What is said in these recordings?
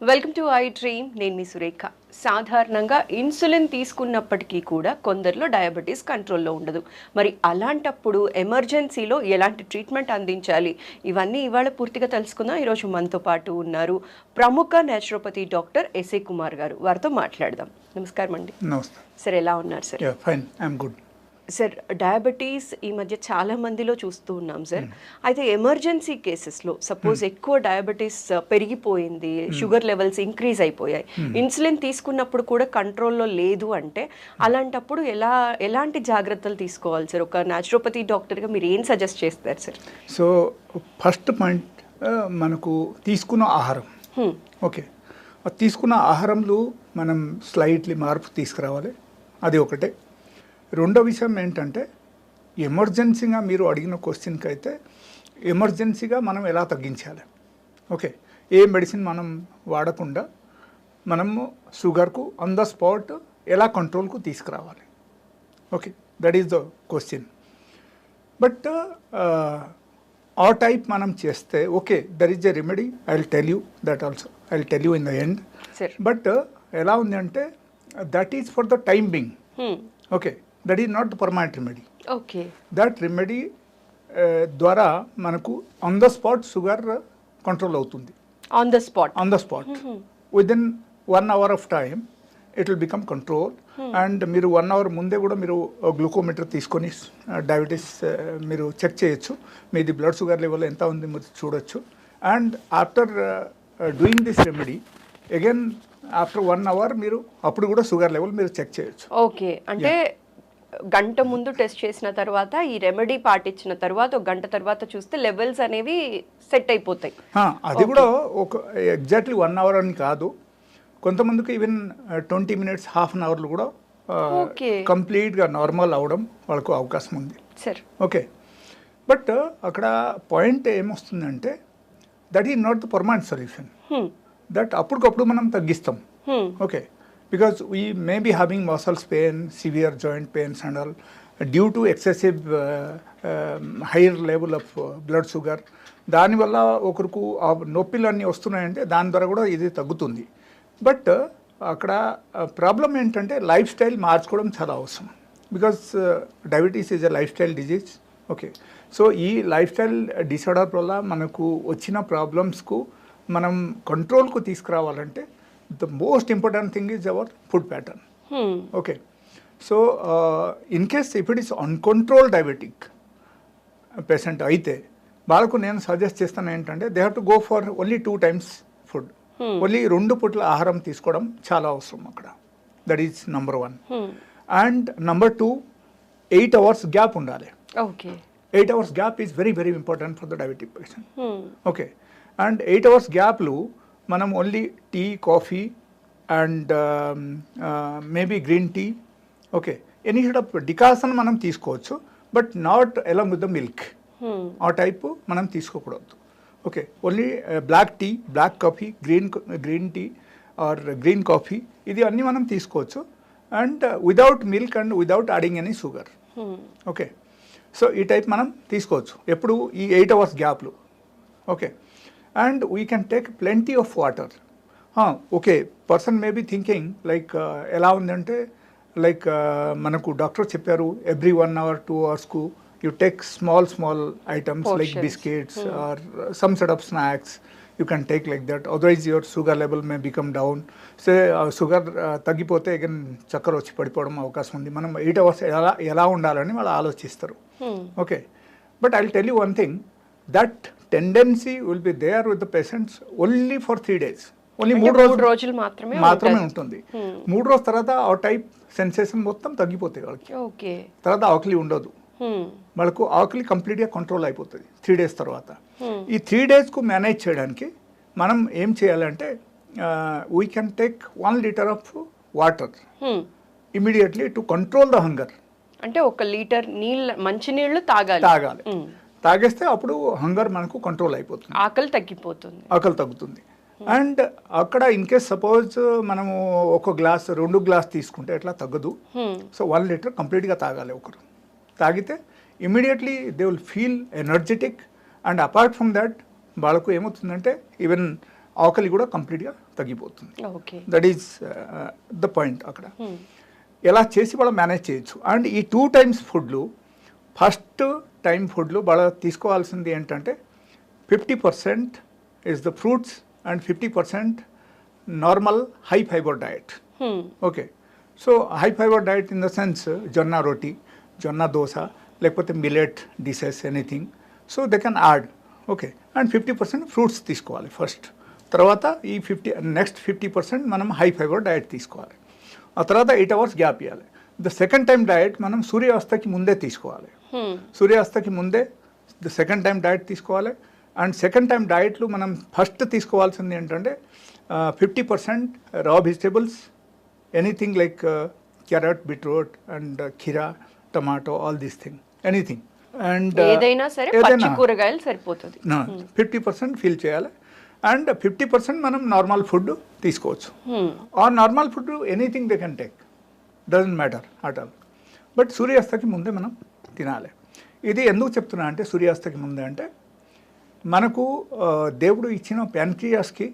Welcome to I dream నేను మీ సురేఖ. సాధారణంగా insulin తీసుకున్నప్పటికీ కూడా కొందరిలో డయాబెటీస్ కంట్రోల్లో ఉండదు. మరి అలాంటప్పుడు ఎమర్జెన్సీలో ఎలాంటి ట్రీట్మెంట్ అందించాలి? ఇవన్నీ ఇవాళ పూర్తిగా తెలుసుకుందాం. ఈరోజు మనతో పాటు ఉన్నారు ప్రముఖ నేచురోపతి డాక్టర్ ఎస్ఏ కుమార్ గారు. వారితో మాట్లాడదాం. నమస్కారం అండి నమస్తే. సార్ ఎలా ఉన్నారు sir fine I'm good sir diabetes ఈ మధ్య చాలా మందిలో చూస్తూ ఉన్నాం సార్. అయితే ఎమర్జెన్సీ కేసెస్లో సపోజ్ ఎక్కువ డయాబెటీస్ పెరిగిపోయింది షుగర్ లెవెల్స్ ఇంక్రీజ్ అయిపోయాయి. ఇన్సులిన్ తీసుకున్నప్పుడు కూడా కంట్రోల్లో లేదు అంటే అలాంటప్పుడు ఎలా ఎలాంటి జాగ్రత్తలు తీసుకోవాలి సార్? ఒక న్యాచురోపతి డాక్టర్గా మీరు ఏం సజెస్ట్ చేస్తారు సార్? సో ఫస్ట్ పాయింట్ మనకు తీసుకున్న ఆహారం. Hmm. ఓకే. తీసుకున్న ఆహారంలో మనం స్లైట్లీ మార్పు తీసుకురావాలి. అది ఒకటే. రెండో విషయం ఏంటంటే ఎమర్జెన్సీగా మీరు అడిగిన క్వశ్చన్కి అయితే ఎమర్జెన్సీగా మనం ఎలా తగ్గించాలి? ఓకే ఏ మెడిసిన్ మనం వాడకుండా మనము షుగర్కు ఆన్ ద స్పాట్ ఎలా కంట్రోల్కు తీసుకురావాలి? Okay that is the question but ఆ టైప్ మనం చేస్తే okay there is a remedy I will tell you that also I will tell you in the end but ఎలా ఉంది అంటే that is for the time being okay that is not permanent remedy. Okay. That remedy ద్వారా మనకు on the spot sugar control అవుతుంది. On the spot on the spot within one hour of time it will become control and మీరు one hour ముందే కూడా మీరు glucometer తీసుకొని diabetes మీరు check చేయొచ్చు. మీది బ్లడ్ షుగర్ లెవెల్ ఎంత ఉంది మీరు చూడొచ్చు. And after doing this remedy again after one hour మీరు అప్పుడు కూడా షుగర్ లెవెల్ మీరు చెక్ చేయొచ్చు. ఓకే అంటే గంట ముందు టెస్ట్ చేసిన తర్వాత ఈ రెమెడీ పాటించిన తర్వాత ఒక గంట తర్వాత చూస్తే లెవెల్స్ అనేవి సెట్ అయిపోతాయి. అది కూడా ఒక ఎగ్జాక్ట్లీ వన్ అవర్ అని కాదు. కొంతమందికి even twenty minutes half an అవర్లు కూడా. కంప్లీట్గా నార్మల్ అవడం వాళ్ళకు అవకాశం ఉంది. సార్ ఓకే బట్ అక్కడ పాయింట్ ఏమొస్తుందంటే that is not the permanent solution that అప్పటికప్పుడు మనం తగ్గిస్తాం. Okay because we may be having muscles pain severe joint pains and all due to excessive higher level of blood sugar దానివల్ల ఒకరికి ఆ నొప్పిలన్నీ వస్తున్నాయంటే దాని ద్వారా కూడా ఇది తగ్గుతుంది. బట్ uh, అక్కడ ప్రాబ్లం ఏంటంటే లైఫ్ స్టైల్ మార్చుకోవడం చాలా అవసరం. Because diabetes is a lifestyle disease okay so ఈ లైఫ్ స్టైల్ డిసార్డర్ వల్ల మనకు వచ్చిన ప్రాబ్లమ్స్కు మనం కంట్రోల్కు తీసుకురావాలంటే the most important thing is our food pattern okay so in case if it is uncontrol diabetic patient అయితే వాళ్ళకు నేను సజెస్ట్ చేస్తాను ఏంటంటే they have to go for only two times food only రెండు పూట్ల ఆహారం తీసుకోవడం చాలా అవసరం అక్కడ. That is number one and number two eight hours gap ఉండాలి. Okay eight hours gap is very very important for the diabetic patient okay and eight hours గ్యాప్లు మనం only tea coffee and maybe green tea okay any shade of decoction మనం తీసుకోవచ్చు but not along with the milk ఆ type మనం తీసుకోకూడదు okay only black tea black coffee green green tea or green coffee ఇది అన్నీ మనం తీసుకోవచ్చు and without milk and without adding any sugar okay so ఈ టైప్ మనం తీసుకోవచ్చు ఎప్పుడు ఈ eight hours గ్యాప్లు okay and we can take plenty of water okay person may be thinking like ఎలా ఉందంటే లైక్ మనకు డాక్టర్ చెప్పారు every one hour two అవర్స్కు you take small small items like. Biscuits or some set of snacks you can take like that otherwise your sugar level may become down so sugar తగ్గిపోతే again చక్కెర వచ్చి పడిపోవడం అవకాశం ఉంది. మనం eight hours ఎలా ఎలా ఉండాలని వాళ్ళు ఆలోచిస్తారు. Okay but I tell you one thing that tendency will be there with the patients only for three days only మూడు రోజులు రోజులు మాత్రమే మాత్రమే ఉంటుంది. మూడు రోజుల తర్వాత ఆ టైప్ సెన్సేషన్ మొత్తం తగ్గిపోతాయి వాళ్ళకి. ఓకే. తర్వాత ఆకలి ఉండదు. వాళ్ళకు ఆకలి కంప్లీట్గా కంట్రోల్ అయిపోతుంది త్రీ డేస్ తర్వాత. ఈ త్రీ డేస్కు మేనేజ్ చేయడానికి మనం ఏం చేయాలంటే we can take one litre of water immediately to control the hunger అంటే ఒక లీటర్ నీళ్ళ మంచి నీళ్ళు తాగాలి. తాగాలి. తాగేస్తే అప్పుడు హంగర్ మనకు కంట్రోల్ అయిపోతుంది. ఆకలి తగ్గిపోతుంది. ఆకలి తగ్గుతుంది. అండ్ అక్కడ ఇన్ కేస్ సపోజ్ మనము ఒక గ్లాస్ రెండు గ్లాస్ తీసుకుంటే ఎట్లా తగ్గదు. Hmm. సో వన్ లీటర్ కంప్లీట్గా తాగాలి ఒకరు. తాగితే immediately they will feel energetic and apart from that వాళ్ళకు ఏమవుతుందంటే ఈవెన్ ఆకలి కూడా కంప్లీట్గా తగ్గిపోతుంది. Okay that is the point అక్కడ. ఎలా చేసి వాళ్ళు మేనేజ్ చేయొచ్చు? అండ్ ఈ టూ టైమ్స్ ఫుడ్లు ఫస్ట్ టైం ఫుడ్లు వాళ్ళ తీసుకోవాల్సింది ఏంటంటే fifty percent is the fruits and fifty percent normal high fibre diet okay. So high fibre diet in the sense జొన్న రోటీ జొన్న దోశ లేకపోతే millet dishes anything. So they can add okay. And fifty percent fruits తీసుకోవాలి first. తర్వాత ఈ fifty next fifty percent మనం high fibre diet తీసుకోవాలి. ఆ తర్వాత ఎయిట్ అవర్స్ గ్యాప్ ఇవ్వాలి ద సెకండ్ టైం డయట్ మనం సూర్యాస్తకి ముందే తీసుకోవాలి. సూర్యాస్తకి ముందే ద సెకండ్ టైం డయట్ తీసుకోవాలి. అండ్ సెకండ్ టైం డయట్లు మనం ఫస్ట్ తీసుకోవాల్సింది ఏంటంటే fifty percent raw vegetables anything like carrot beetroot and ఖీరా tomato all these thing anything and ఏదైనా సరే కూరగాయలు సరిపోతుంది. ఫిఫ్టీ పర్సెంట్ ఫీల్ చేయాలి. అండ్ ఫిఫ్టీ పర్సెంట్ మనం నార్మల్ ఫుడ్ తీసుకోవచ్చు. Hmm. ఆ normal food anything they can take doesn't matter at all but సూర్యాస్తకి ముందే మనం తినాలి. ఇది ఎందుకు చెప్తున్నా అంటే సూర్యాస్తకి ముందే అంటే మనకు దేవుడు ఇచ్చిన ప్యాన్క్రియాస్కి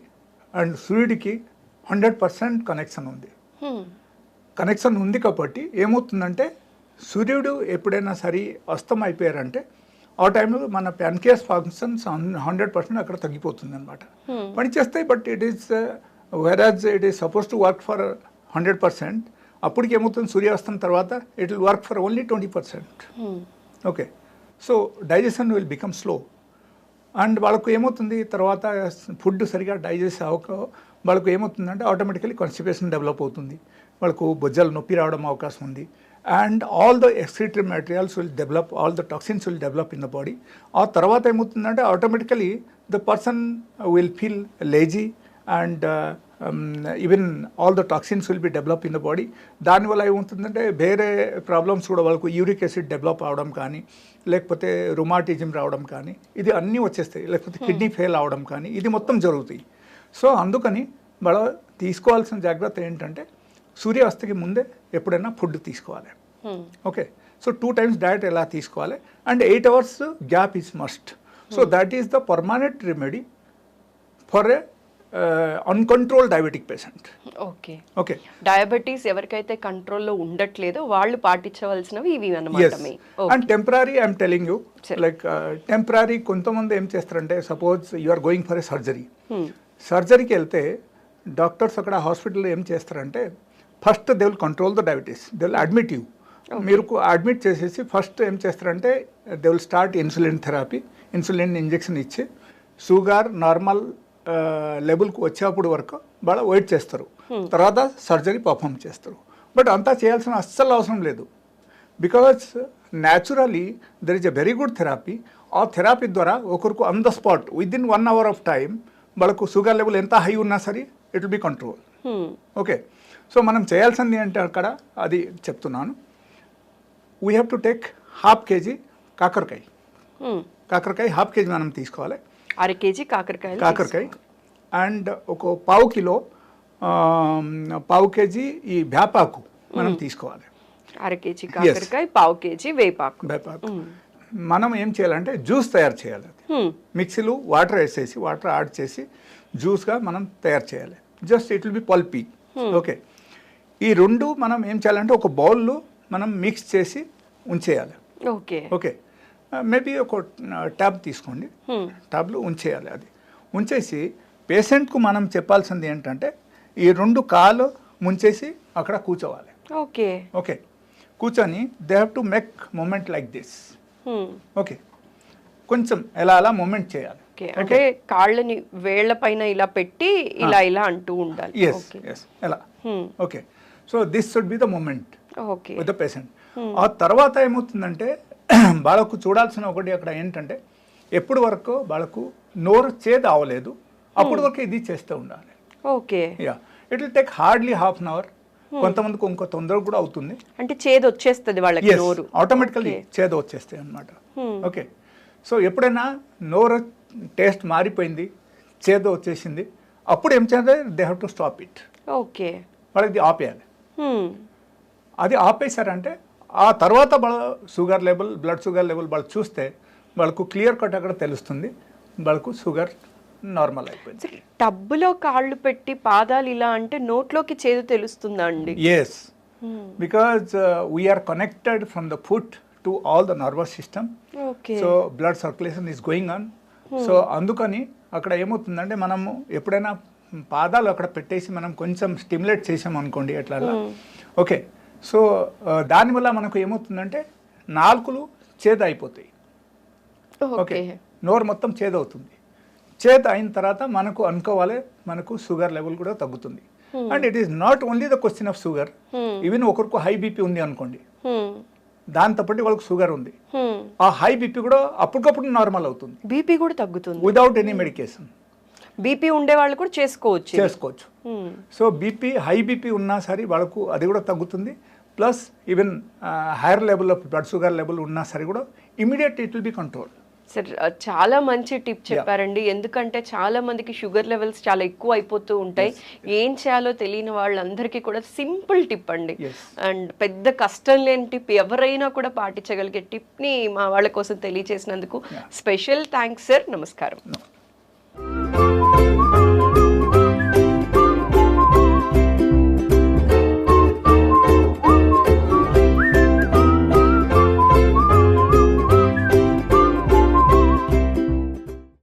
అండ్ సూర్యుడికి హండ్రెడ్ పర్సెంట్ కనెక్షన్ ఉంది. కనెక్షన్ ఉంది కాబట్టి ఏమవుతుందంటే సూర్యుడు ఎప్పుడైనా సరి అస్తం అయిపోయారంటే ఆ టైంలో మన ప్యాన్కియస్ ఫంక్షన్స్ హండ్రెడ్ పర్సెంట్ అక్కడ తగ్గిపోతుంది అనమాట పని చేస్తాయి but it is average it is suppose to work for hundred percent అప్పటికి ఏమవుతుంది? సూర్యాస్తం తర్వాత it will work for only twenty percent. Okay so digestion will become slow and వాళ్ళకు ఏమవుతుంది? తర్వాత ఫుడ్ సరిగా డైజెస్ట్ అవ్వక వాళ్ళకు ఏమవుతుందంటే ఆటోమేటికలీ కాన్స్టిపేషన్ డెవలప్ అవుతుంది. వాళ్ళకు బొజ్జలు నొప్పి రావడం అవకాశం ఉంది. And all the excretory materials will develop all the toxins will develop in the body ఆ తర్వాత ఏమవుతుందంటే automatically the person will feel lazy and even all the toxins will be develop in the body దానివల్ల ఏమవుతుందంటే వేరే problems కూడా వాళ్ళకు uric acid develop అవడం కానీ లేకపోతే రుమాటిజం రావడం కానీ ఇది అన్నీ వచ్చేస్తాయి. లేకపోతే కిడ్నీ ఫెయిల్ అవడం కానీ ఇది మొత్తం జరుగుతాయి. సో అందుకని వాళ్ళ తీసుకోవాల్సిన జాగ్రత్త ఏంటంటే సూర్యాస్తకి ముందే ఎప్పుడైనా ఫుడ్ తీసుకోవాలి. Hmm. Okay so two times diet ఎలా తీసుకోవాలి? And eight hours gap is must so that is the permanent remedy for a uncontrol diabetic patient okay okay diabetes ఎవరికైతే కంట్రోల్లో ఉండట్లేదో వాళ్ళు పాటించవలసినవి ఇవి and temporary I'm telling you. Like temporary కొంతమంది ఏం చేస్తారంటే suppose you are going for a surgery. సర్జరీకి వెళ్తే డాక్టర్స్ అక్కడ హాస్పిటల్లో ఏం చేస్తారంటే first they will control the diabetes they will admit you మీరు అడ్మిట్ చేసేసి ఫస్ట్ ఏం చేస్తారంటే they will start insulin therapy insulin injection ఇచ్చి షుగర్ నార్మల్ లెవెల్కి వచ్చేప్పుడు వరకు వాళ్ళు వెయిట్ చేస్తారు. తర్వాత సర్జరీ పర్ఫామ్ చేస్తారు. బట్ అంతా చేయాల్సిన అస్సలు అవసరం లేదు. Because naturally there is a very good therapy. ఆ థెరపీ ద్వారా ఒకరికి on the spot with in one hour of time వాళ్ళకు షుగర్ లెవెల్ ఎంత హై ఉన్నా సరే it will be control. Okay. So మనం చేయాల్సింది అంటే అక్కడ? అది చెప్తున్నాను. We have to take half KG కాకరకాయ. కాకరకాయ హాఫ్ కేజీ మనం తీసుకోవాలి. అర కేజీ కాకరకాయలు కాకరకాయ. అండ్ ఒక పావు కిలో పావు కేజీ ఈ వేపాకు మనం తీసుకోవాలి. తీసుకో- అర కేజీ కాకరకాయ పావు కేజీ వేపాకు. వేపాకు. మనం ఏం చేయాలంటే జ్యూస్ తయారు చేయాలి అది. మిక్సీలో వాటర్ వేసేసి వాటర్ యాడ్ చేసి జ్యూస్గా మనం తయారు చేయాలి. Just it will be pulpy. Okay. ఈ రెండు మనం ఏం చేయాలంటే ఒక బౌల్లో మనం మిక్స్ చేసి ఉంచేయాలి. ఓకే. ఓకే. మేబీ ఒక ట్యాబ్ తీసుకోండి. ట్యాబ్లో ఉంచేయాలి అది. ఉంచేసి పేషెంట్కు మనం చెప్పాల్సింది ఏంటంటే ఈ రెండు కాలు ముంచేసి అక్కడ కూర్చోవాలి. ఓకే. ఓకే. కూర్చొని they have to make movement like this. Okay. కొంచెం ఎలా అలా మూమెంట్ చేయాలి. అంటే కాళ్ళని వేళ్ళ పైన ఇలా పెట్టి ఇలా ఇలా అంటూ ఉండాలి. ఎస్ ఎస్ ఎలా. Okay. So this should be the movement okay. With the patient ఆ తర్వాత ఏమవుతుందంటే వాళ్ళకు చూడాల్సిన ఒకటి అక్కడ ఏంటంటే ఎప్పుడు వరకు వాళ్ళకు నోరు చేదు అవ్వలేదు అప్పుడు వరకు ఇది చేస్తూ ఉండాలి. Okay. Yeah it will take hardly half an hour కొంతమందికి ఇంకో తొందర కూడా అవుతుంది. అంటే చేదు వచ్చేస్తుంది వాళ్ళకి నోరు. ఆటోమేటికల్లీ చేదు వచ్చేస్తాయి అనమాట ఓకే సో ఎప్పుడైనా నోరు టేస్ట్ మారిపోయింది చేదు వచ్చేసింది అప్పుడు ఏం చేయాలి? They have to stop it okay. వాళ్ళకి ఆపేయాలి. Hmm. అది ఆపేశారంటే ఆ తర్వాత వాళ్ళ sugar level blood sugar level వాళ్ళు చూస్తే వాళ్ళకు క్లియర్ కట్ అక్కడ తెలుస్తుంది. వాళ్ళకు షుగర్ నార్మల్ అయిపోయింది. టబ్బులో కాళ్ళు పెట్టి పాదాలు ఇలా అంటే నోట్లోకి చేదు తెలుస్తుందా అండి? Yes because we're connected from the foot to all the nervous system so blood circulation is going on so అందుకని అక్కడ ఏమవుతుందంటే మనము ఎప్పుడైనా పాదాలు అక్కడ పెట్టేసి మనం కొంచెం స్టిమ్యులేట్ చేసాం అనుకోండి ఎట్లా ఓకే సో దానివల్ల మనకు ఏమవుతుందంటే నాలుకలు చేదు అయిపోతాయి ఓకే. నోరు మొత్తం చేదు అవుతుంది చేదు అయిన తర్వాత మనకు అనుకోవాలి మనకు షుగర్ లెవెల్ కూడా తగ్గుతుంది. And it is not only the question of sugar. Even ఒకరికి హై బీపీ ఉంది అనుకోండి. దాంతో పాటు వాళ్ళకి షుగర్ ఉంది. ఆ హై బీపీ కూడా అప్పటికప్పుడు నార్మల్ అవుతుంది. బీపీ కూడా తగ్గుతుంది. వితౌట్ ఎనీ మెడికేషన్ బీపీ ఉండే వాళ్ళు కూడా చేసుకోవచ్చు చేసుకోవచ్చు. సో బీపీ హై బీపీ ఉన్నా సరే వాళ్ళకు అది కూడా తగ్గుతుంది. Plus even higher level of blood sugar level ఉన్నా సరే కూడా immediate it will be control sir చాలా మంచి టిప్ చెప్పారండి. ఎందుకంటే చాలా మందికి షుగర్ లెవెల్స్ చాలా ఎక్కువ అయిపోతూ ఉంటాయి. ఏం చేయాలో తెలియని వాళ్ళందరికీ కూడా సింపుల్ టిప్ అండి. అండ్ పెద్ద కష్టం లేని టిప్ ఎవరైనా కూడా పాటించగలిగే టిప్ని మా వాళ్ళ కోసం తెలియజేసినందుకు స్పెషల్ థ్యాంక్స్ సార్. నమస్కారం.